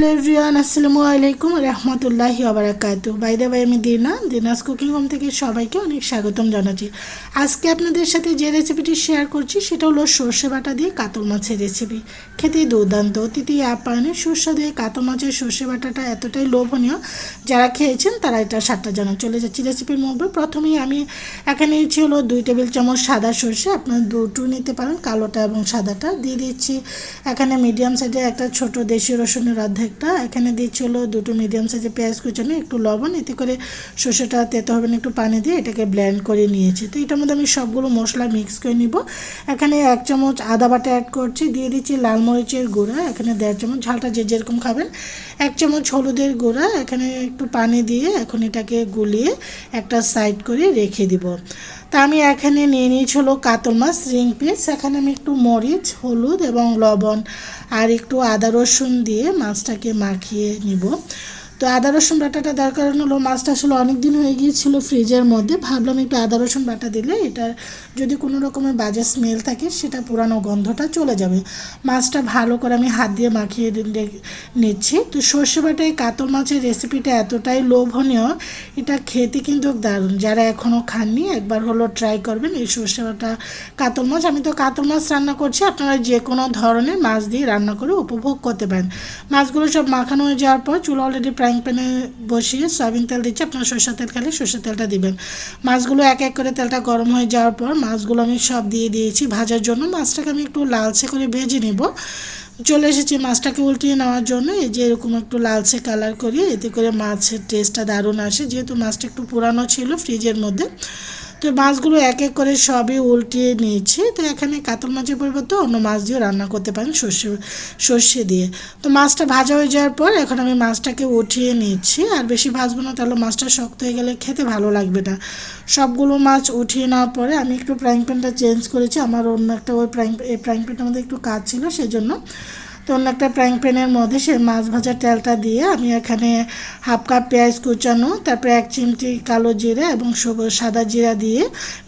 Hello everyone আসসালামু আলাইকুম রহমতুল্লাহি আবরাকাতু বাইদে বাই আমি দিনা, দিনাস কুকিং হোম থেকে সবাইকে অনেক স্বাগতম জানাচ্ছি। আজকে আপনাদের সাথে যে রেসিপিটি শেয়ার করছি, সেটা হলো সর্ষে বাটা দিয়ে কাতল মাছের রেসিপি খেতে দুর্দান্ত। অতিথি আপ্যায়নে সুস্বাদু দিয়ে কাতল মাছের সর্ষে বাটাটা এতটাই লোভনীয়, যারা খেয়েছেন তারা এটা সাতটা জানা চলে যাচ্ছি রেসিপির মধ্যে প্রথমেই আমি এখানে নিয়েছি হলো দুই টেবিল চামচ সাদা সর্ষে। আপনার দুটো নিতে পারেন, কালোটা এবং সাদাটা। দিয়ে দিচ্ছি এখানে মিডিয়াম সাইজের একটা ছোট দেশি রসুনের অর্ধেকটা এখানে দিচ্ছি হলো দুটো মিডিয়াম সাইজের পেঁয়াজ কুচানো, একটু লবণ, এতে করে সর্ষেটা তেতে হবে না, একটু পানি দিয়ে এটাকে ব্লেন্ড করে নিয়েছি। তো এটার মধ্যে আমি সবগুলো মশলা মিক্স করে নিব। এখানে এক চামচ আদা বাটা অ্যাড করছি, দিয়ে দিচ্ছি লাল মরিচের গুঁড়া, এখানে দেড় চামচ, ঝালটা যে যেরকম খাবেন, এক চামচ হলুদের গুঁড়া, এখানে একটু পানি দিয়ে এখন এটাকে গুলিয়ে একটা সাইড করে রেখে দিব। তা আমি এখানে নিয়ে নিয়েছি হলো কাতল মাছ রিং পিস এখানে আমি একটু মরিচ, হলুদ এবং লবণ, আর একটু আদা রসুন দিয়ে মাছটাকে মাখিয়ে নিব তো আদা, রসুন বাটাটা দেওয়ার কারণ হলো। মাছটা আসলে অনেক দিন হয়ে গিয়েছিল ফ্রিজের মধ্যে। ভাবলাম একটু আদা, রসুন বাটা দিলে এটা যদি কোনো রকমের বাজে স্মেল থাকে, সেটা পুরানো গন্ধটা চলে যাবে। মাছটা ভালো করে আমি হাত দিয়ে মাখিয়ে নিচ্ছি। তো সর্ষে বাটায় কাতল মাছের রেসিপিটা এতটাই লোভনীয়, এটা খেতে কিন্তু দারুণ। যারা এখনও খাননি, একবার হলো ট্রাই করবেন এই সর্ষে বাটা কাতল মাছ। আমি তো কাতল মাছ রান্না করছি, আপনারা যে কোনো ধরনের মাছ দিয়ে রান্না করে উপভোগ করতে পারেন। মাছগুলো সব মাখানো হয়ে যাওয়ার পর চুলো অলরেডি প্রায় ফ্রাইং প্যানে বসিয়ে সয়াবিন তেল দিচ্ছি, আপনার সরষের তেল খেলে সরষের তেলটা দিবেন। মাছগুলো এক এক করে তেলটা গরম হয়ে যাওয়ার পর মাছগুলো আমি সব দিয়ে দিয়েছি ভাজার জন্য। মাছটাকে আমি একটু লালচে করে ভেজে নেব। চলে এসেছি মাছটাকে উল্টিয়ে নেওয়ার জন্য, এই যে এরকম একটু লালচে কালার করি এতে করে মাছের টেস্টটা দারুণ আসে। যেহেতু মাছটা একটু পুরানো ছিল ফ্রিজের মধ্যে তো মাছগুলো এক এক করে সবই উল্টিয়ে নিয়েছি। তো এখানে কাতল মাছের পরিবর্তে অন্য মাছ দিয়েও রান্না করতে পারেন সর্ষে সর্ষে দিয়ে। তো মাছটা ভাজা হয়ে যাওয়ার পর এখন আমি মাছটাকে উঠিয়ে নিচ্ছি। আর বেশি ভাজবো না, তাহলে মাছটা শক্ত হয়ে গেলে খেতে ভালো লাগবে না। সবগুলো মাছ উঠিয়ে নেওয়ার পরে আমি একটু ফ্রাইং প্যানটা চেঞ্জ করেছি। আমার অন্য একটা ওই ফ্রাইং, এই ফ্রাইং প্যানটার মধ্যে একটু কাজ ছিল, সেজন্য তো অন্য একটা ফ্রাইং প্যানের মধ্যে সেই মাছ ভাজার তেলটা দিয়ে আমি এখানে হাফ কাপ পেঁয়াজ কুচানো, তারপরে এক চিমটি কালো জিরা এবং সাদা জিরা দিয়ে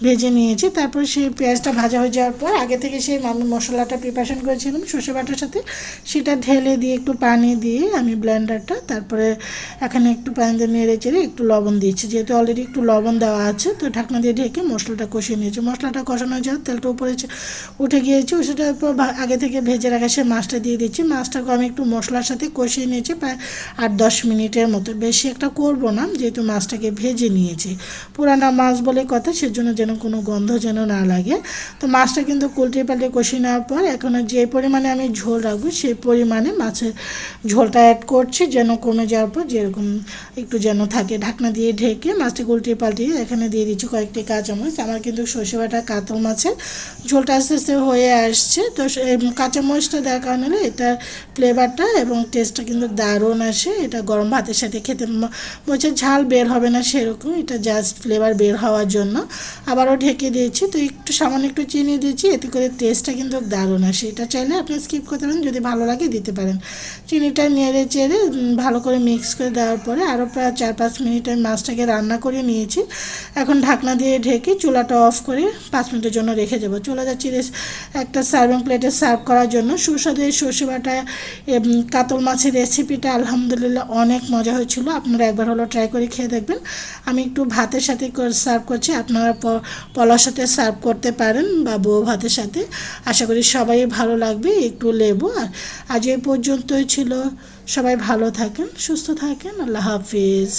ভেজে নিয়েছি। তারপর সেই পেঁয়াজটা ভাজা হয়ে যাওয়ার পর আগে থেকে সেই আমি মশলাটা প্রিপারেশন করেছিলাম সর্ষে বাটার সাথে। সেটা ঢেলে দিয়ে একটু পানি দিয়ে আমি ব্লেন্ডারটা তারপরে এখানে একটু পানি দিয়ে নেড়ে চেড়ে একটু লবণ দিয়েছি যেহেতু অলরেডি একটু লবণ দেওয়া আছে, তো ঢাকনা দিয়ে ঢেকে মশলাটা কষিয়ে নিয়েছি। মশলাটা কষানো যাওয়ার তেলটা উপরে উঠে গিয়েছে সেটার উপর আগে থেকে ভেজে রাখা সে মাছটা দিয়ে দিচ্ছি। মাছটাকে আমি একটু মশলার সাথে কষিয়ে নিয়েছি, প্রায় আট দশ মিনিটের মতো। বেশি একটা করব না, যেহেতু মাছটাকে ভেজে নিয়েছি। পুরানা মাছ বলে কথা, সেজন্য যেন কোনো গন্ধ যেন না লাগে। তো মাছটা কিন্তু কুলটে পাল্টে কষিয়ে নেওয়ার পর এখন যে পরিমাণে আমি ঝোল রাখব, সেই পরিমাণে মাছের ঝোলটা অ্যাড করছি, যেন কমে যাওয়ার পর যেরকম একটু যেন থাকে। ঢাকনা দিয়ে ঢেকে মাছটা উল্টে পাল্টিয়ে এখানে দিয়ে দিচ্ছি কয়েকটি কাঁচামরিচ। আমার কিন্তু সর্ষে বাটা কাতল মাছের ঝোলটা আস্তে আস্তে হয়ে আসছে। তো কাঁচামরিচটা দেওয়ার কারণে এটার ফ্লেভারটা এবং টেস্টটা কিন্তু দারুণ আসে। এটা গরম ভাতের সাথে খেতে বলছে ঝাল বের হবে না সেরকম, এটা জাস্ট ফ্লেভার বের হওয়ার জন্য। আবারও ঢেকে দিয়েছি, তো একটু সামান্য একটু চিনি দিয়েছি, এতে করে টেস্টটা কিন্তু দারুণ আসে। এটা চাইলে আপনি স্কিপ করতে পারেন, যদি ভালো লাগে দিতে পারেন। চিনিটা নেড়ে চেড়ে ভালো করে মিক্স করে দেওয়ার পরে আরও প্রায় চার পাঁচ মিনিট আমি মাছটাকে রান্না করে নিয়েছি। এখন ঢাকনা দিয়ে ঢেকে চুলাটা অফ করে পাঁচ মিনিটের জন্য রেখে দেবো। চলে যাচ্ছি একটা সার্ভিং প্লেটে সার্ভ করার জন্য। সুস্বাদু সর্ষে বাটা কাতল মাছের রেসিপিটা আলহামদুলিল্লাহ অনেক মজা হয়েছিল। আপনারা একবার হলো ট্রাই করে খেয়ে দেখবেন। আমি একটু ভাতের সাথে সার্ভ করছি। আপনারা পলার সাথে সার্ভ করতে পারেন বা বউ ভাতের সাথে। আশা করি সবাই ভালো লাগবে, একটু লেবু। আর আজ এই পর্যন্তই ছিল। সবাই ভালো থাকেন, সুস্থ থাকেন। আল্লাহ হাফিজ।